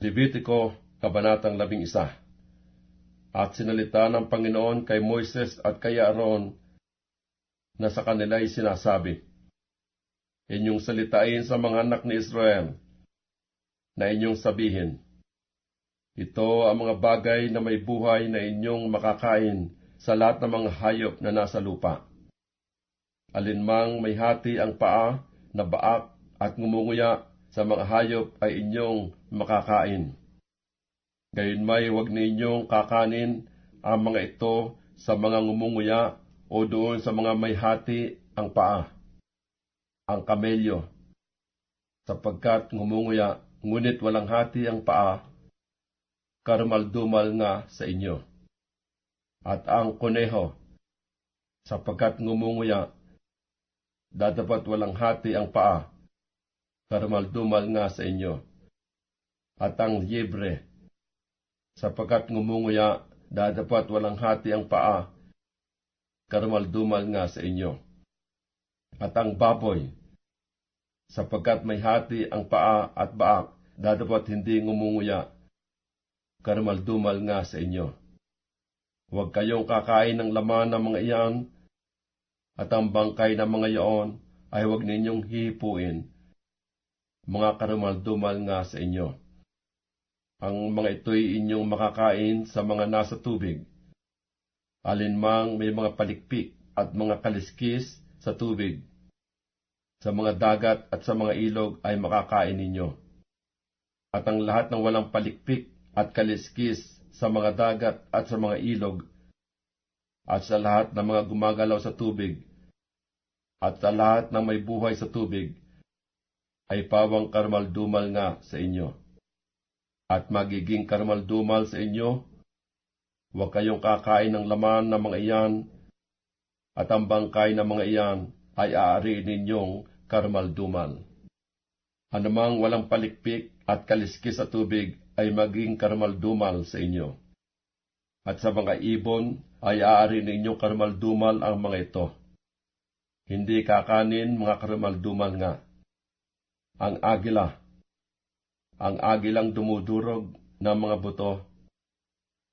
Levitico, Kabanatang 11 At sinalita ng Panginoon kay Moises at kay Aaron na sa kanila ay sinasabi, Inyong salitain sa mga anak ni Israel na inyong sabihin, Ito ang mga bagay na may buhay na inyong makakain sa lahat ng mga hayop na nasa lupa. Alinmang may hati ang paa na baak at ngumunguya sa mga hayop ay inyong makakain. Gayunmay huwag ninyong kakanin ang mga ito sa mga ngumunguya o doon sa mga may hati ang paa, ang kamelyo, sapagkat ngumunguya, ngunit walang hati ang paa, karumaldumal nga sa inyo. At ang kuneho, sapagkat ngumunguya, dadapat walang hati ang paa, karumaldumal nga sa inyo. At ang libre, sapagkat ngumunguya, dadapat walang hati ang paa, karumaldumal nga sa inyo. At ang baboy, sapagkat may hati ang paa at baak, dadapat hindi ngumunguya, karumaldumal nga sa inyo. Huwag kayong kakain ng laman ng mga iyan, at ang bangkay ng mga iyon ay huwag ninyong hihipuin, mga karumaldumal nga sa inyo. Ang mga ito'y inyong makakain sa mga nasa tubig, alinmang may mga palikpik at mga kaliskis sa tubig, sa mga dagat at sa mga ilog ay makakain ninyo. At ang lahat ng walang palikpik at kaliskis sa mga dagat at sa mga ilog, at sa lahat ng mga gumagalaw sa tubig, at sa lahat ng may buhay sa tubig, ay pawang karmaldumal nga sa inyo. At magiging karmaldumal sa inyo Huwag kayong kakain ng laman ng mga iyan, at ang bangkay ng mga iyan ay aari ninyong karmaldumal. Anumang walang palikpik at kaliskis sa tubig ay maging karmaldumal sa inyo. At sa mga ibon ay aari ninyong karmaldumal ang mga ito. Hindi kakanin mga karmaldumal nga. Ang agila, ang agilang dumudurog ng mga buto.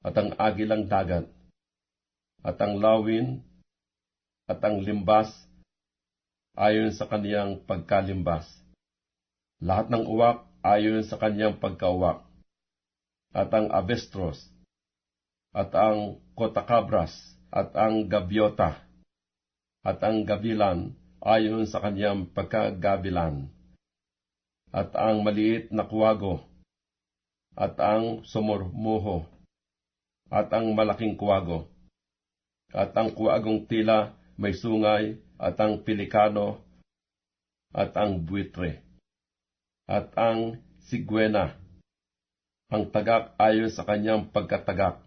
At ang agilang dagat, at ang lawin, at ang limbas, ayon sa kaniyang pagkalimbas. Lahat ng uwak ayon sa kaniyang pagkauwak, at ang abestros, at ang kotakabras, at ang gabyota, at ang gabilan ayon sa kaniyang pagkagabilan, at ang maliit na kuwago, at ang sumurmuho, at ang malaking kuwago. At ang kuwagong tila may sungay, at ang pilikano, at ang buitre, at ang sigwena, ang tagak ayon sa kanyang pagkatagak,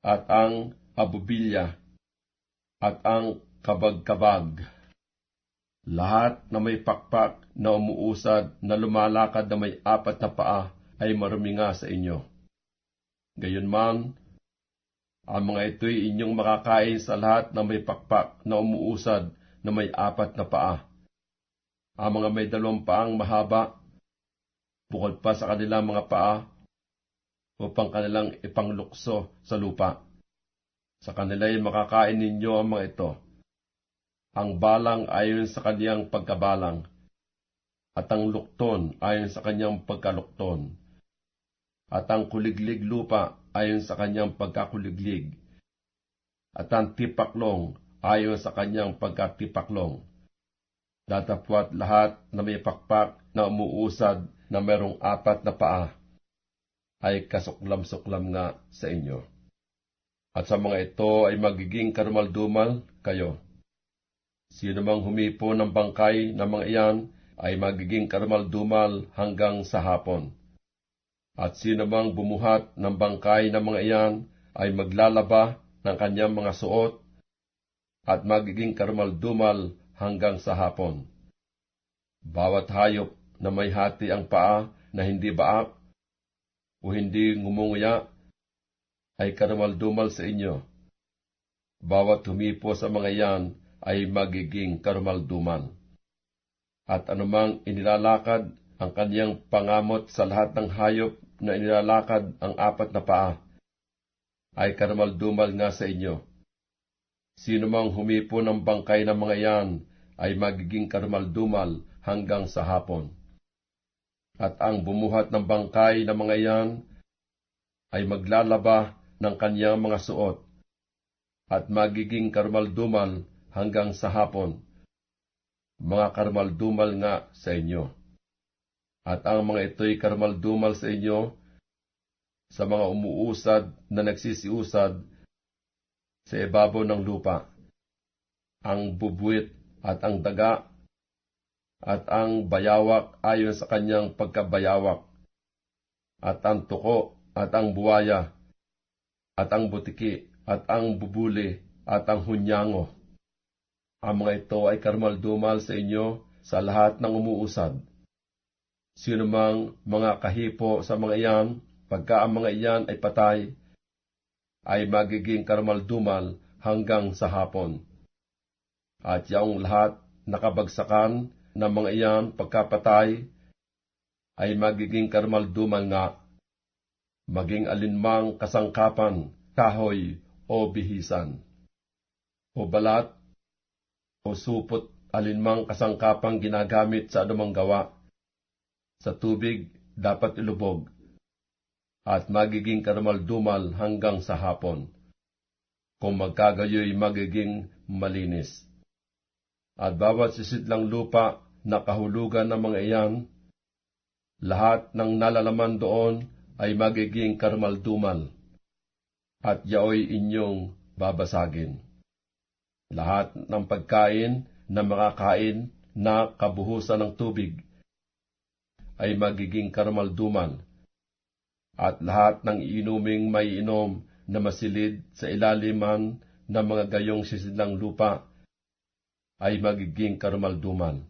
at ang abubilya, at ang kabag-kabag. Lahat na may pakpak na umuusad na lumalakad na may apat na paa ay marumi nga sa inyo Gayunman, ang mga ito'y inyong makakain sa lahat na may pakpak na umuusad na may apat na paa. Ang mga may dalawang paang mahaba, bukod pa sa kanilang mga paa, upang kanilang ipanglukso sa lupa. Sa kanila'y makakain ninyo ang mga ito. Ang balang ayon sa kaniyang pagkabalang, at ang lukton ayon sa kanyang pagkalukton at ang kuliglig lupa ayon sa kanyang pagkakuliglig, at ang tipaklong ayon sa kanyang pagkatipaklong. Datapwat lahat na may pakpak na umuusad na merong apat na paa, ay kasuklam-suklam nga sa inyo. At sa mga ito ay magiging karumaldumal kayo. Sino mang humipo ng bangkay ng mga iyan ay magiging karumaldumal hanggang sa hapon at sino mang bumuhat ng bangkay ng mga iyan ay maglalaba ng kanyang mga suot at magiging karmaldumal hanggang sa hapon. Bawat hayop na may hati ang paa na hindi baak o hindi ngumunguya ay karmaldumal sa inyo. Bawat humipo sa mga iyan ay magiging karmaldumal. At anumang inilalakad ang kaniyang pangamot sa lahat ng hayop na inilalakad ang apat na paa ay karamaldumal nga sa inyo. Sino mang humipo ng bangkay ng mga iyan ay magiging karamaldumal hanggang sa hapon. At ang bumuhat ng bangkay ng mga iyan ay maglalaba ng kanyang mga suot at magiging karmaldumal hanggang sa hapon. Mga karmaldumal nga sa inyo. At ang mga ito'y karmaldumal sa inyo sa mga umuusad na nagsisiusad sa ibabaw ng lupa, ang bubuit at ang daga at ang bayawak ayon sa kanyang pagkabayawak, at ang tuko at ang buwaya, at ang butiki at ang bubuli at ang hunyango. Ang mga ito ay karmaldumal sa inyo sa lahat ng umuusad. Sino mang mga kahipo sa mga iyan, pagka ang mga iyan ay patay, ay magiging karmaldumal hanggang sa hapon. At yaong lahat nakabagsakan ng mga iyan pagkapatay, ay magiging karmaldumal nga, maging alinmang kasangkapan, kahoy o bihisan, o balat, o supot alinmang kasangkapang ginagamit sa anumang gawa. Sa tubig dapat ilubog, at magiging karamaldumal hanggang sa hapon. Kung magkagayoy magiging malinis. At bawat sisidlang lupa na kahulugan ng mga iyan, lahat ng nalalaman doon ay magiging karmaldumal, at yaoy inyong babasagin. Lahat ng pagkain na makakain na kabuhusan ng tubig ay magiging karmaldumal, at lahat ng inuming may inom na masilid sa ilaliman ng mga gayong sisidlang lupa ay magiging karmaldumal.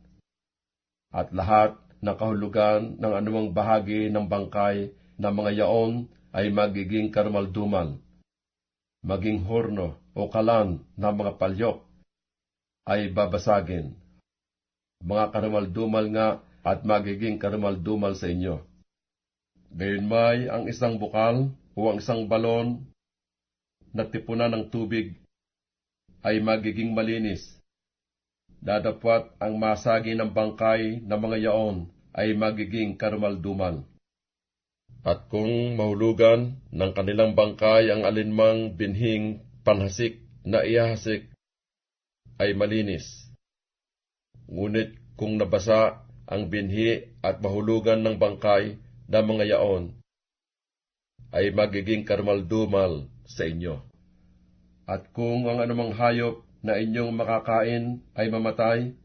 At lahat ng kahulugan ng anumang bahagi ng bangkay ng mga yaon ay magiging karmaldumal. Maging horno o kalan ng mga palyok ay babasagin. Mga karmaldumal nga at magiging karmaldumal sa inyo. Gayunmay ang isang bukal o ang isang balon na tipunan ng tubig ay magiging malinis. Dadapwat ang masagi ng bangkay ng mga yaon ay magiging karmaldumal. At kung mahulugan ng kanilang bangkay ang alinmang binhing panhasik na ihasik, ay malinis. Ngunit kung nabasa ang binhi at mahulugan ng bangkay ng mga yaon, ay magiging karmaldumal sa inyo. At kung ang anumang hayop na inyong makakain ay mamatay,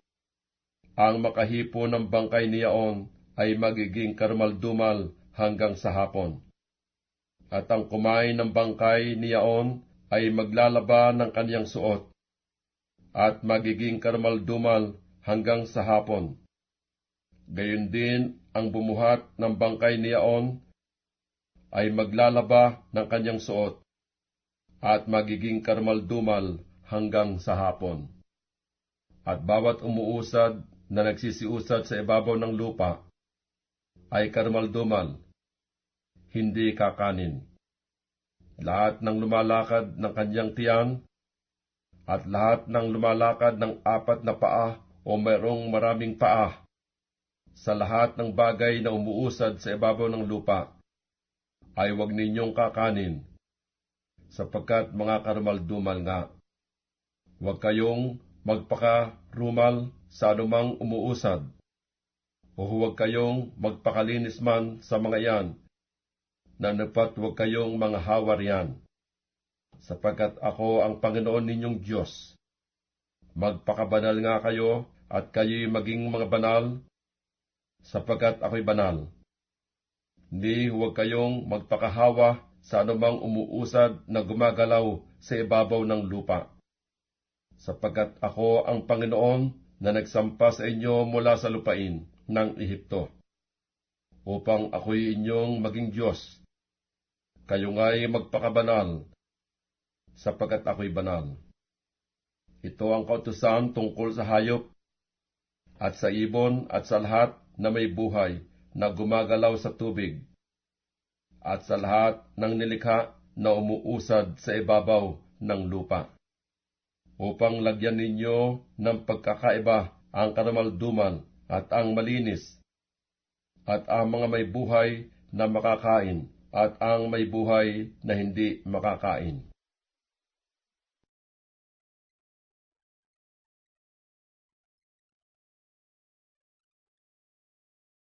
ang makahipo ng bangkay niyaon ay magiging karmaldumal hanggang sa hapon. At ang kumain ng bangkay niyaon ay maglalaba ng kaniyang suot, at magiging karmaldumal hanggang sa hapon. Gayon din ang bumuhat ng bangkay niyaon ay maglalaba ng kanyang suot, at magiging karmaldumal hanggang sa hapon. At bawat umuusad na nagsisiusad sa ibabaw ng lupa ay karmaldumal, hindi kakanin. Lahat ng lumalakad ng kanyang tiyan at lahat ng lumalakad ng apat na paa o mayroong maraming paa sa lahat ng bagay na umuusad sa ibabaw ng lupa ay huwag ninyong kakanin sapagkat mga karmaldumal nga. Huwag kayong magpakarumal sa anumang umuusad o huwag kayong magpakalinis man sa mga yan na napat kayong mga hawarian, sapagkat ako ang Panginoon ninyong Diyos. Magpakabanal nga kayo at kayo'y maging mga banal, sapagkat ako'y banal. Hindi huwag kayong magpakahawa sa anumang umuusad na gumagalaw sa ibabaw ng lupa. Sapagkat ako ang Panginoon na nagsampa sa inyo mula sa lupain ng Ehipto, upang ako'y inyong maging Diyos kayo nga'y magpakabanal, sapagkat ako'y banal. Ito ang kautusan tungkol sa hayop, at sa ibon at sa lahat na may buhay na gumagalaw sa tubig. at sa lahat ng nilikha na umuusad sa ibabaw ng lupa. Upang lagyan ninyo ng pagkakaiba ang karamalduman at ang malinis, at ang mga may buhay na makakain, at ang may buhay na hindi makakain.